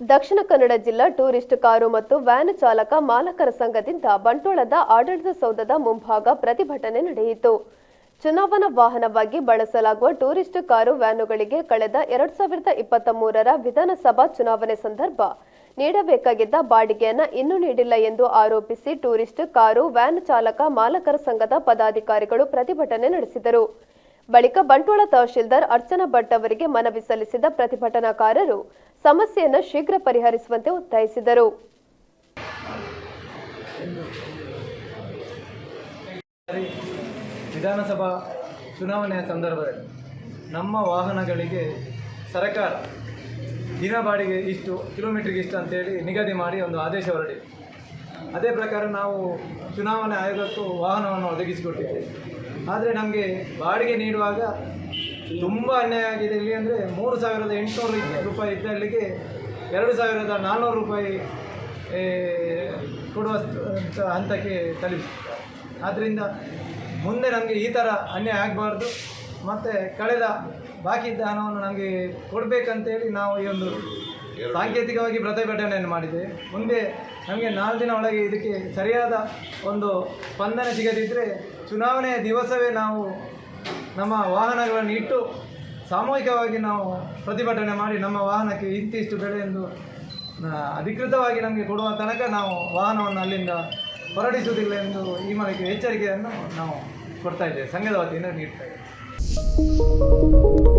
ದಕ್ಷಿಣ ಕನ್ನಡ ಜಿಲ್ಲಾ tourist car ಮತ್ತು van ಚಾಲಕ ಮಾಲಕರ ಸಂಘದಿಂದ ಬಂಟೋಳದ ಆಡಳಿತ ಸೌಧದ ಮುಂಭಾಗ ಪ್ರತಿಭಟನೆ ನಡೆಯಿತು. ಚುನಾವಣಾ ವಾಹನವಾಗಿ ಬಳಸಲಾಗುವ ಟೂರಿಸ್ಟ್ ಕಾರು ವ್ಯಾನುಗಳಿಗೆ ಕಳೆದ ಎರಡ್ ಸಾವಿರದ ಇಪ್ಪತ್ತ ಮೂರರ ವಿಧಾನಸಭಾ ಚುನಾವಣೆ ಸಂದರ್ಭ ನೀಡಬೇಕಾಗಿದ್ದ ಬಾಡಿಗೆಯನ್ನು ಇನ್ನೂ ನೀಡಿಲ್ಲ ಎಂದು ಆರೋಪಿಸಿ ಟೂರಿಸ್ಟ್ ಕಾರು ವ್ಯಾನ್ ಚಾಲಕ ಮಾಲಕರ ಸಂಘದ ಪದಾಧಿಕಾರಿಗಳು ಪ್ರತಿಭಟನೆ ನಡೆಸಿದರು. ಬಳಿಕ ಬಂಟ್ವಾಳ ತಹಶೀಲ್ದಾರ್ ಅರ್ಚನಾ ಭಟ್ ಅವರಿಗೆ ಮನವಿ ಸಲ್ಲಿಸಿದ ಪ್ರತಿಭಟನಾಕಾರರು ಸಮಸ್ಯೆಯನ್ನು ಶೀಘ್ರ ಪರಿಹರಿಸುವಂತೆ ಒತ್ತಾಯಿಸಿದರು. ವಿಧಾನಸಭಾ ಚುನಾವಣೆಯ ಸಂದರ್ಭದಲ್ಲಿ ನಮ್ಮ ವಾಹನಗಳಿಗೆ ಸರ್ಕಾರ ದಿನ ಬಾಡಿಗೆ ಇಷ್ಟು ಕಿಲೋಮೀಟ್ರಿಗೆ ಇಷ್ಟು ಅಂತೇಳಿ ನಿಗದಿ ಮಾಡಿ ಒಂದು ಆದೇಶ ಹೊರಡಿದೆ. ಅದೇ ಪ್ರಕಾರ ನಾವು ಚುನಾವಣೆ ಆಯೋಗಕ್ಕೂ ವಾಹನವನ್ನು ಒದಗಿಸಿಕೊಟ್ಟಿದ್ದೇವೆ. ಆದರೆ ನಮಗೆ ಬಾಡಿಗೆ ನೀಡುವಾಗ ತುಂಬ ಅನ್ಯಾಯ ಆಗಿದೆ. ಇಲ್ಲಿ ಅಂದರೆ ಮೂರು ಸಾವಿರದ ಎಂಟುನೂರು ರೂಪಾಯಿ ಇದ್ದಲ್ಲಿಗೆ ಎರಡು ಸಾವಿರದ ನಾನ್ನೂರು ರೂಪಾಯಿ ಕೊಡುವ ಹಂತಕ್ಕೆ ತಲುಪಿಸಿದ್ದಾರೆ ಆದ್ದರಿಂದ ಮುಂದೆ ನಮಗೆ ಈ ಥರ ಅನ್ಯಾಯ ಆಗಬಾರ್ದು. ಮತ್ತು ಕಳೆದ ಬಾಕಿ ಇದ್ದ ಹಣವನ್ನು ನಮಗೆ ಕೊಡಬೇಕಂತೇಳಿ ನಾವು ಈ ಒಂದು ಸಾಂಕೇತಿಕವಾಗಿ ಪ್ರತಿಭಟನೆಯನ್ನು ಮಾಡಿದೆ. ಮುಂದೆ ನಮಗೆ ನಾಲ್ಕು ದಿನ ಒಳಗೆ ಇದಕ್ಕೆ ಸರಿಯಾದ ಒಂದು ಸ್ಪಂದನೆ ಸಿಗದಿದ್ದರೆ ಚುನಾವಣೆಯ ದಿವಸವೇ ನಾವು ನಮ್ಮ ವಾಹನಗಳನ್ನು ಇಟ್ಟು ಸಾಮೂಹಿಕವಾಗಿ ನಾವು ಪ್ರತಿಭಟನೆ ಮಾಡಿ ನಮ್ಮ ವಾಹನಕ್ಕೆ ಇಂತಿಷ್ಟು ಬೆಲೆ ಎಂದು ಅಧಿಕೃತವಾಗಿ ನಮಗೆ ಕೊಡುವ ತನಕ ನಾವು ವಾಹನವನ್ನು ಅಲ್ಲಿಂದ ಹೊರಡಿಸುವುದಿಲ್ಲ ಎಂದು ಈ ಮೂಲಕ ಎಚ್ಚರಿಕೆಯನ್ನು ನಾವು ಕೊಡ್ತಾ ಇದ್ದೇವೆ. ಸಂಘದ ವತಿಯಿಂದ ನೀಡ್ತಾ ಇದ್ದೇವೆ.